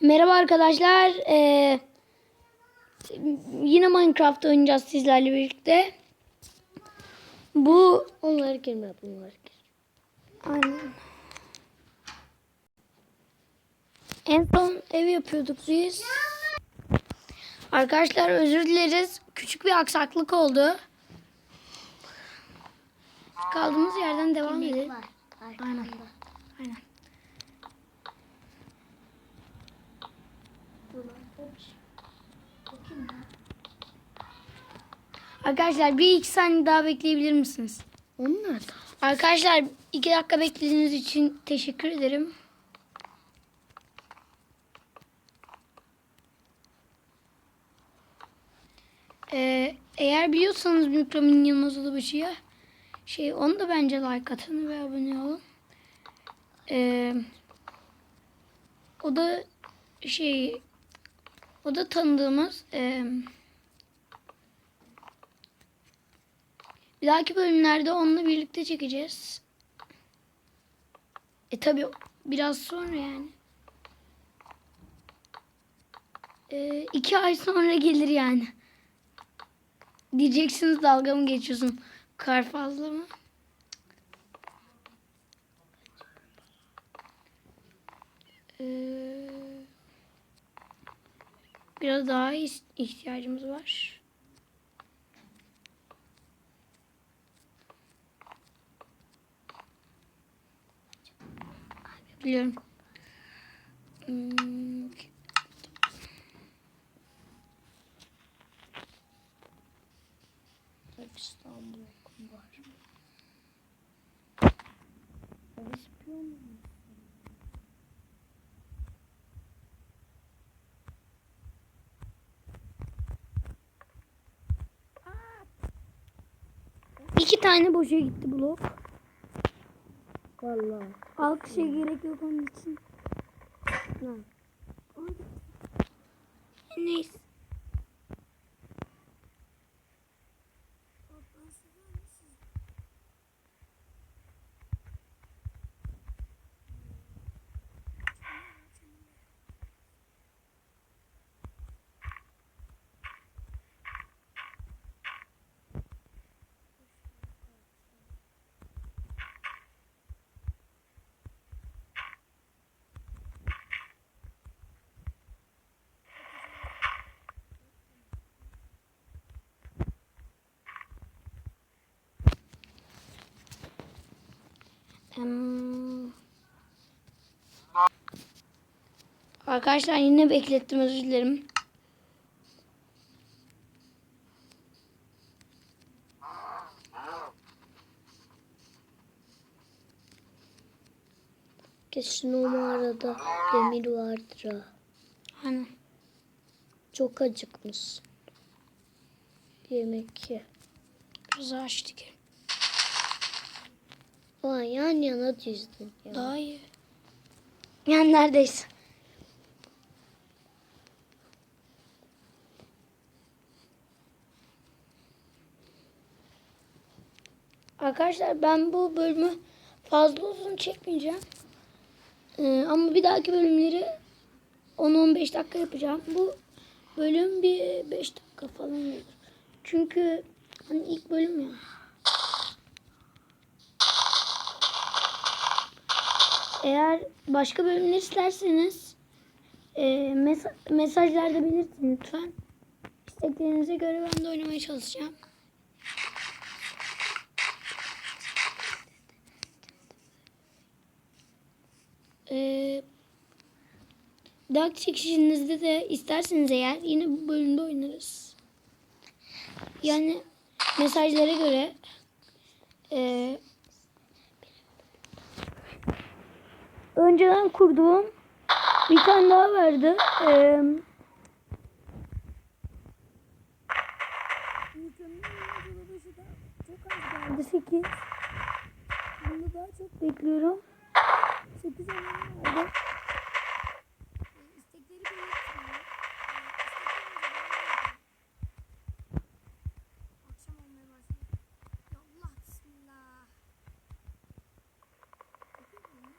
Merhaba arkadaşlar. Ee, yine Minecraft oynayacağız sizlerle birlikte. Bu Onları girme bunları gir. aynen. En son ev yapıyorduk biz. Arkadaşlar özür dileriz. Küçük bir aksaklık oldu. Kaldığımız yerden devam edelim. Aynen. Arkadaşlar bir iki saniye daha bekleyebilir misiniz? Onlar da. Arkadaşlar iki dakika beklediğiniz için teşekkür ederim. Ee, eğer biliyorsanız Mükremin Yılmaz Ulubaşı'ya şey onu da bence like atın ve abone olun. Ee, o da şey o da tanıdığımız e, bir dahaki bölümlerde onunla birlikte çekeceğiz. E tabi biraz sonra yani. E, iki ay sonra gelir yani. Diyeceksiniz dalga mı geçiyorsun? Kar fazla mı? Ee, biraz daha ihtiyacımız var. Biliyorum. Hmm, İstanbul var. İki tane boşa gitti blok. Vallahi. Alkışa gerek yok onun için. Ne? Neyse. Em, Arkadaşlar yine beklettim özür dilerim. Kesin o mağarada demir vardır ha. Hani Çok acıkmış. Yemek ye. biraz açtık. Ulan yan yana dizdin ya. Daha iyi. Yani neredeyse. Arkadaşlar ben bu bölümü fazla uzun çekmeyeceğim. Ee, ama bir dahaki bölümleri 10-15 dakika yapacağım. Bu bölüm bir 5 dakika falan olur. Çünkü hani ilk bölüm ya. Eğer başka bölümler isterseniz e, mes- mesajlarda belirtin lütfen. İsteklerinize göre ben de oynamaya çalışacağım. Ee, Dark çekişinizde de isterseniz eğer yine bu bölümde oynarız. Yani mesajlara göre e, önceden kurduğum bir tane daha vardı. Ee, geldi 8. Bunu daha çok bekliyorum. 8 oldu. İstekleri belirtmiyor. Akşam olmaya başladı. Ya Allah bismillah. Kapıyı mı?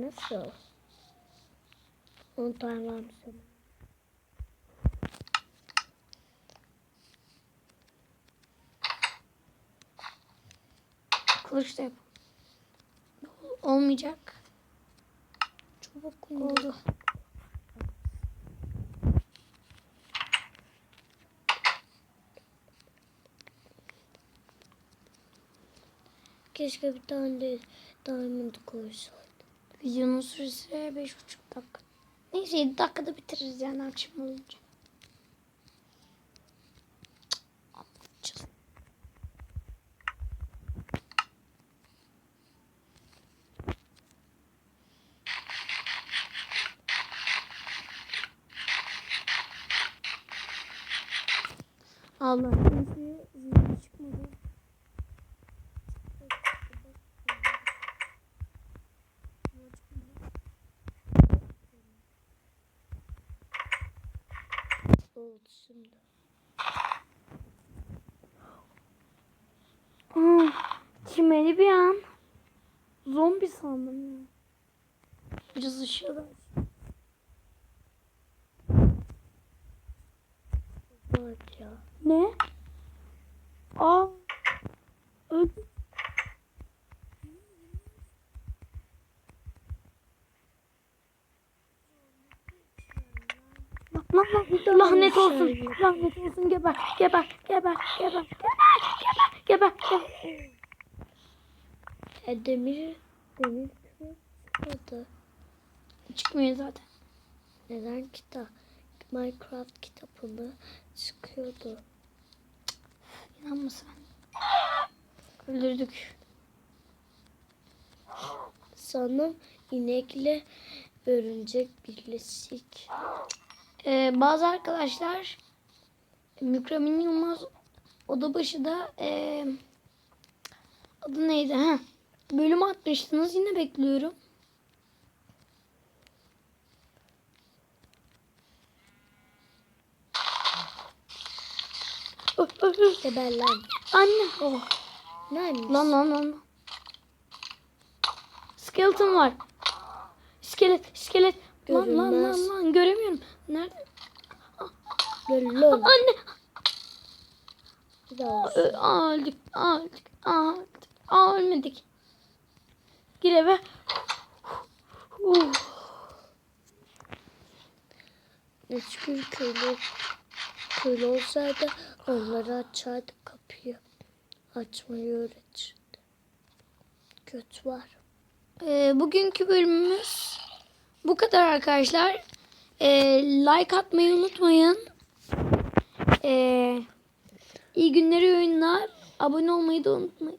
Nasıl? 10 tane var mısın? Kılıç da yap. Olmayacak. Çabuk Oldu. Keşke bir tane de diamond koysaydım. Videonun süresi 5,5 dakika. Neyse 7 dakikada bitiririz yani akşam olunca. Cık, Çimeli bir an. Zombi sandım ya. Biraz ışığı da. Var ya. Ne? Aa. Öldü. Lan lan lan lanet olsun. Lanet olsun geber geber geber geber geber geber geber. E, demir, demir çıkmadı. Çıkmıyor zaten. Neden kitap? Minecraft kitabında çıkıyordu. İnanma sen. Öldürdük. Sanırım inekle örümcek birleşik. Ee, bazı arkadaşlar Mükremin Yılmaz oda başı da ee, adı neydi ha? Bölüm atmıştınız yine bekliyorum. Geber lan. Anne. Oh. Neymiş? Lan lan lan. Skeleton var. İskelet, iskelet. Lan lan Görünmez. lan lan göremiyorum. Nerede? Lolol. Anne. Aa, öldük. Öldük. Öldük. Aa, ölmedik. Gir eve. Uh. Hiçbir köylü, köylü olsaydı onları açardı kapıyı. Açmayı öğretirdi. Kötü var. Ee, bugünkü bölümümüz bu kadar arkadaşlar. Ee, like atmayı unutmayın. Ee, iyi günler iyi oyunlar. Abone olmayı da unutmayın.